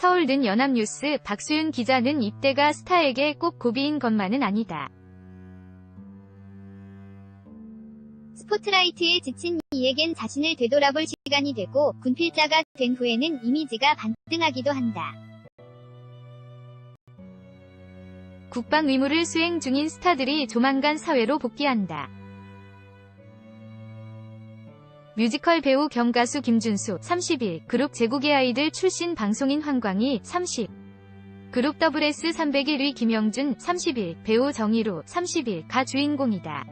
서울는 연합뉴스 박수윤 기자는 입대가 스타에게 꼭 고비인 것만은 아니다. 스포트라이트에 지친 이에겐 자신을 되돌아볼 시간이 되고 군필자가 된 후에는 이미지가 반등하기도 한다. 국방 의무를 수행 중인 스타들이 조만간 사회로 복귀한다. 뮤지컬 배우 겸 가수 김준수 30일 그룹 제국의 아이들 출신 방송인 황광희 30 그룹 WS 301위 김영준 30일 배우 정희로 30일 가 주인공이다.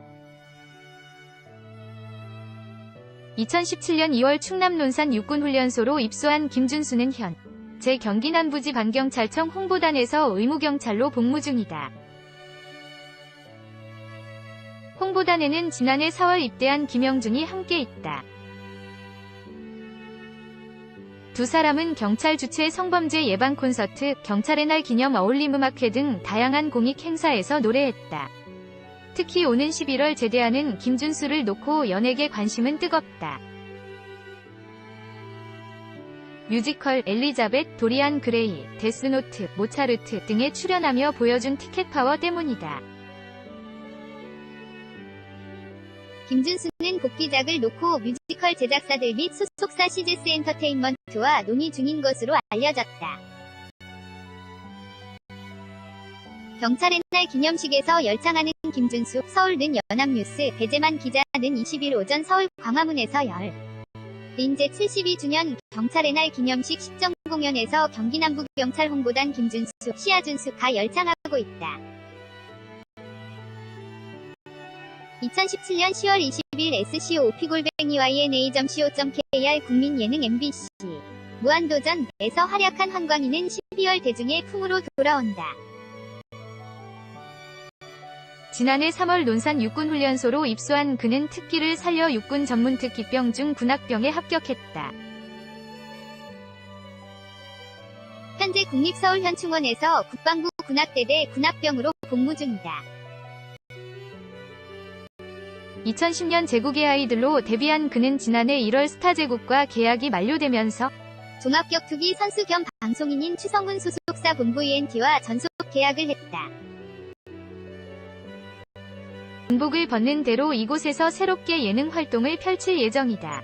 2017년 2월 충남 논산 육군훈련소로 입소한 김준수는 현 제 경기 남부지 반경찰청 홍보단에서 의무경찰로 복무 중이다. 홍보단에는 지난해 4월 입대한 김영준이 함께 있다. 두 사람은 경찰 주최 성범죄 예방 콘서트, 경찰의 날 기념 어울림 음악회 등 다양한 공익 행사에서 노래했다. 특히 오는 11월 제대하는 김준수를 놓고 연예계 관심은 뜨겁다. 뮤지컬 엘리자벳, 도리안 그레이, 데스노트, 모차르트 등에 출연하며 보여준 티켓 파워 때문이다. 김준수는 복귀작을 놓고 뮤지컬 제작사들 및 소속사 CGS 엔터테인먼트와 논의 중인 것으로 알려졌다. 경찰의 날 기념식에서 열창하는 김준수, 서울는 연합뉴스, 배재만 기자는 20일 오전 서울 광화문에서 열. 인제 72주년 경찰의 날 기념식 식정 공연에서 경기남부경찰 홍보단 김준수, 시아준수가 열창하고 있다. 2017년 10월 20일 SCO p골뱅이YNA.co.kr 국민 예능 MBC 무한도전에서 활약한 황광희는 12월 대중의 품으로 돌아온다. 지난해 3월 논산 육군훈련소로 입소한 그는 특기를 살려 육군 전문 특기병 중 군악병에 합격했다. 현재 국립서울현충원에서 국방부 군악대대 군악병으로 복무 중이다. 2010년 제국의 아이들로 데뷔한 그는 지난해 1월 스타 제국과 계약이 만료되면서 종합격투기 선수 겸 방송인인 추성훈 소속사 본부 ENT와 전속 계약을 했다. 군복을 벗는 대로 이곳에서 새롭게 예능 활동을 펼칠 예정이다.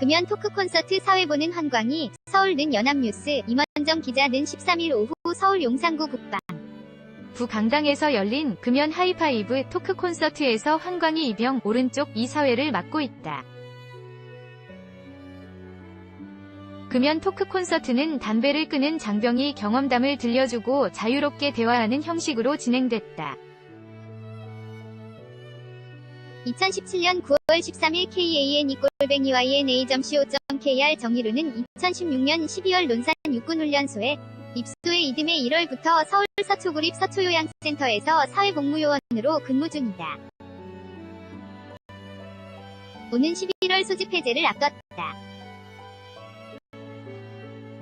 금연 토크 콘서트 사회보는 한광희, 서울는 연합뉴스, 임원정 기자는 13일 오후 서울 용산구 국방. 부강당에서 열린 금연 하이파이브 토크 콘서트에서 한광희 이병 오른쪽 이사회를 맡고 있다. 금연 토크 콘서트는 담배를 끄는 장병이 경험담을 들려주고 자유롭게 대화하는 형식으로 진행됐다. 2017년 9월 13일 KAN 이꼴뱅이 YNA.co.kr 정의루는 2016년 12월 논산 육군훈련소에 입소해 이듬해 1월부터 서울 서초구립 서초요양센터에서 사회복무요원으로 근무 중이다. 오는 11월 소집 해제를 앞뒀다.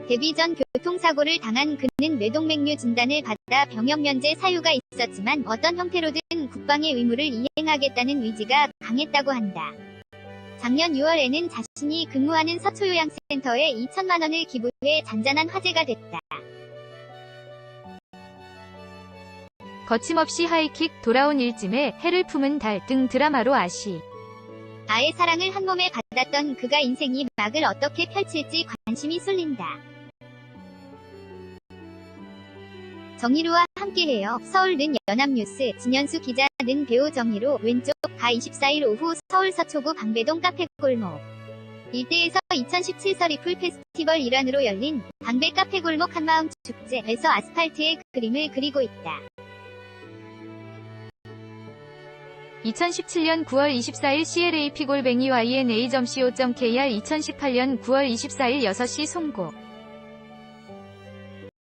데뷔 전 교통사고를 당한 그는 뇌동맥류 진단을 받아 병역 면제 사유가 있었지만 어떤 형태로든 국방의 의무를 이행하겠다는 의지가 강했다고 한다. 작년 6월에는 자신이 근무하는 서초요양센터에 2천만 원을 기부해 잔잔한 화제가 됐다. 거침없이 하이킥, 돌아온 일짐에 해를 품은 달 등 드라마로 아시. 아의 사랑을 한 몸에 받았던 그가 인생이 막을 어떻게 펼칠지 관심이 쏠린다. 정희루와 함께해요. 서울는 연합뉴스, 진현수 기자 는 배우 정희루, 왼쪽 가 24일 오후 서울 서초구 방배동 카페 골목. 일대에서 2017 서리풀 페스티벌 일환으로 열린 방배 카페 골목 한마음 축제에서 아스팔트에 그림을 그리고 있다. 2017년 9월 24일 CLA 피골뱅이 YNA.co.kr 2018년 9월 24일 6시 송고